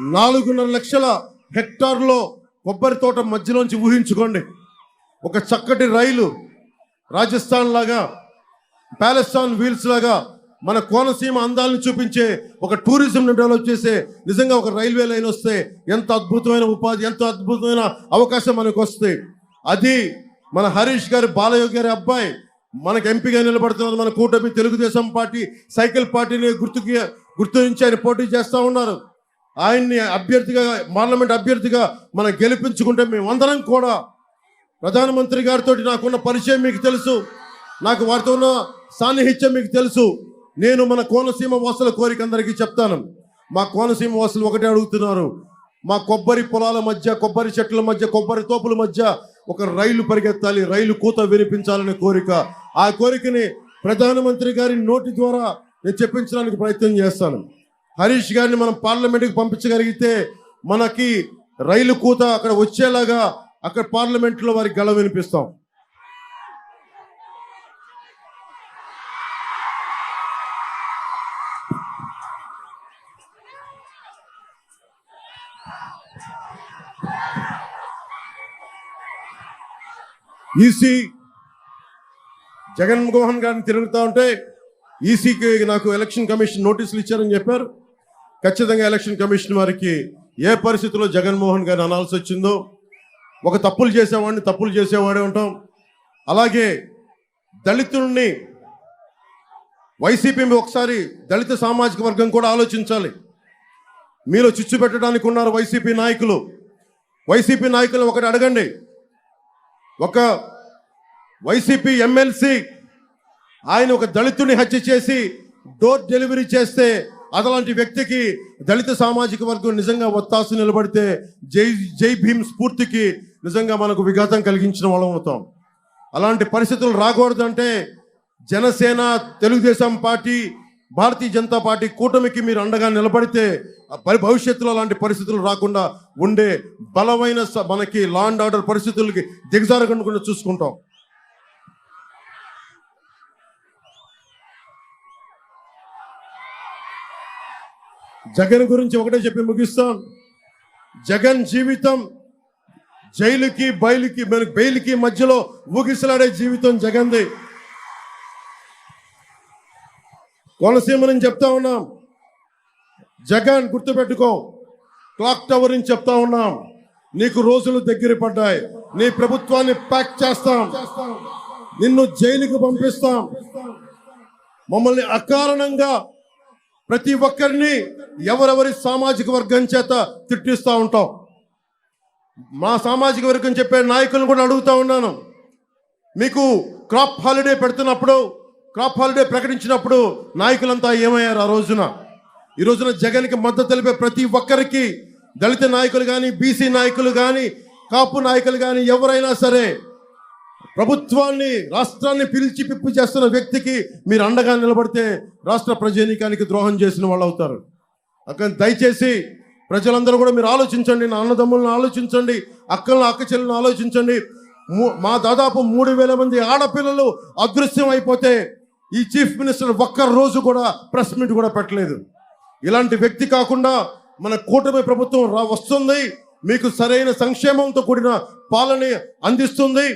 నాలుగున్నర లక్షల హెక్టార్లో కొబ్బరి తోట మధ్యలోంచి ఊహించుకోండి. ఒక చక్కటి రైలు రాజస్థాన్ లాగా ప్యాలెస్టాన్ వీల్స్ లాగా మన కోనసీమ అందాలను చూపించే ఒక టూరిజం డెవలప్ చేసే నిజంగా ఒక రైల్వే లైన్ వస్తే ఎంత అద్భుతమైన ఉపాధి ఎంత అద్భుతమైన అవకాశం మనకు వస్తే అది మన హరీష్ గారి బాలయోగి గారి అబ్బాయి మనకు ఎంపీగా నిలబడుతున్నారు మన కూటమి తెలుగుదేశం పార్టీ సైకిల్ పార్టీని గుర్తుకి గుర్తించి ఆయన పోటీ చేస్తూ ఉన్నారు. ఆయన్ని అభ్యర్థిగా పార్లమెంట్ అభ్యర్థిగా మనం గెలిపించుకుంటే మేమందరం కూడా ప్రధానమంత్రి గారితో నాకున్న పరిచయం మీకు తెలుసు నాకు వారితో ఉన్న సాన్నిహిత్యం మీకు తెలుసు. నేను మన కోనసీమ వాసుల కోరిక అందరికీ చెప్తాను. మా కోనసీమ వాసులు ఒకటే అడుగుతున్నారు మా కొబ్బరి పొలాల మధ్య కొబ్బరి చెట్ల మధ్య కొబ్బరి తోపుల మధ్య ఒక రైలు పరిగెత్తాలి రైలు కూత వినిపించాలనే కోరిక. ఆ కోరికని ప్రధానమంత్రి గారి నోటి ద్వారా నేను చెప్పించడానికి ప్రయత్నం చేస్తాను. హరీష్ గారిని మనం పార్లమెంట్కి పంపించగలిగితే మనకి రైలు కూత అక్కడ వచ్చేలాగా అక్కడ పార్లమెంట్లో వారికి గళ వినిపిస్తాం. ఈసీ జగన్మోహన్ గారిని తిరుగుతూ ఉంటే ఈసీకి నాకు ఎలక్షన్ కమిషన్ నోటీసులు ఇచ్చారని చెప్పారు. ఖచ్చితంగా ఎలక్షన్ కమిషన్ వారికి ఏ పరిస్థితిలో జగన్మోహన్ గారిని అనాల్సి వచ్చిందో ఒక తప్పులు చేసేవాడిని తప్పులు చేసేవాడే ఉంటాం. అలాగే దళితుల్ని వైసీపీ ఒకసారి దళిత సామాజిక వర్గం కూడా ఆలోచించాలి. మీలో చిచ్చు పెట్టడానికి ఉన్నారు వైసీపీ నాయకులు. వైసీపీ నాయకులు ఒకటి అడగండి. ఒక వైసీపీ ఎమ్మెల్సీ ఆయన ఒక దళితుని హత్య చేసి డోర్ డెలివరీ చేస్తే అదలాంటి వ్యక్తికి దళిత సామాజిక వర్గం నిజంగా ఒత్తాసు నిలబడితే జై జై భీమ్ స్ఫూర్తికి నిజంగా మనకు విఘాతం కలిగించిన వాళ్ళం అవుతాం. అలాంటి పరిస్థితులు రాకూడదంటే జనసేన తెలుగుదేశం పార్టీ భారతీయ జనతా పార్టీ కూటమికి మీరు అండగా నిలబడితే పరి- భవిష్యత్తులో అలాంటి పరిస్థితులు రాకుండా ఉండే బలమైన స- మనకి లా అండ్ ఆర్డర్ పరిస్థితులకి దిగజారకుండా చూసుకుంటాం. జగన్ గురించి ఒకటే చెప్పి ముగిస్తాం. జగన్ జీవితం జైలుకి బయలుకి బెయిల్కి మధ్యలో ఊగిసలాడే జీవితం జగన్ది. కోనసీమ నుంచి చెప్తా ఉన్నాం. జగన్ గుర్తుపెట్టుకో క్లాక్ టవర్ నుంచి చెప్తా ఉన్నాం. నీకు రోజులు దగ్గర పడ్డాయి. నీ ప్రభుత్వాన్ని ప్యాక్ చేస్తాం. నిన్ను జైలుకు పంపిస్తాం. మమ్మల్ని అకారణంగా ప్రతి ఒక్కరిని ఎవరెవరి సామాజిక వర్గం చేత తిట్టిస్తూ ఉంటాం. మా సామాజిక వర్గం చెప్పే నాయకులను కూడా అడుగుతూ ఉన్నాను. మీకు క్రాప్ హాలిడే పెడుతున్నప్పుడు క్రాప్ హాలిడే ప్రకటించినప్పుడు నాయకులంతా ఏమయ్యారు ఆ రోజున? ఈ రోజున జగన్కి మద్దతు తెలిపే ప్రతి ఒక్కరికి దళిత నాయకులు కానీ బీసీ నాయకులు కానీ కాపు నాయకులు కానీ ఎవరైనా సరే ప్రభుత్వాన్ని రాష్ట్రాన్ని పిలిచి పిప్పి చేస్తున్న వ్యక్తికి మీరు అండగా నిలబడితే రాష్ట్ర ప్రజానీకానికి ద్రోహం చేసిన వాళ్ళు అవుతారు. అక్కడ దయచేసి ప్రజలందరూ కూడా మీరు ఆలోచించండి నా అన్నదమ్ములను ఆలోచించండి అక్కలను అక్క చెల్లెలను ఆలోచించండి. మా దాదాపు మూడు వేల మంది ఆడపిల్లలు అదృశ్యం అయిపోతే ఈ చీఫ్ మినిస్టర్ ఒక్క రోజు కూడా ప్రెస్ మీట్ కూడా పెట్టలేదు. ఇలాంటి వ్యక్తి కాకుండా మన కూటమి ప్రభుత్వం వస్తుంది మీకు సరైన సంక్షేమంతో కూడిన పాలన అందిస్తుంది.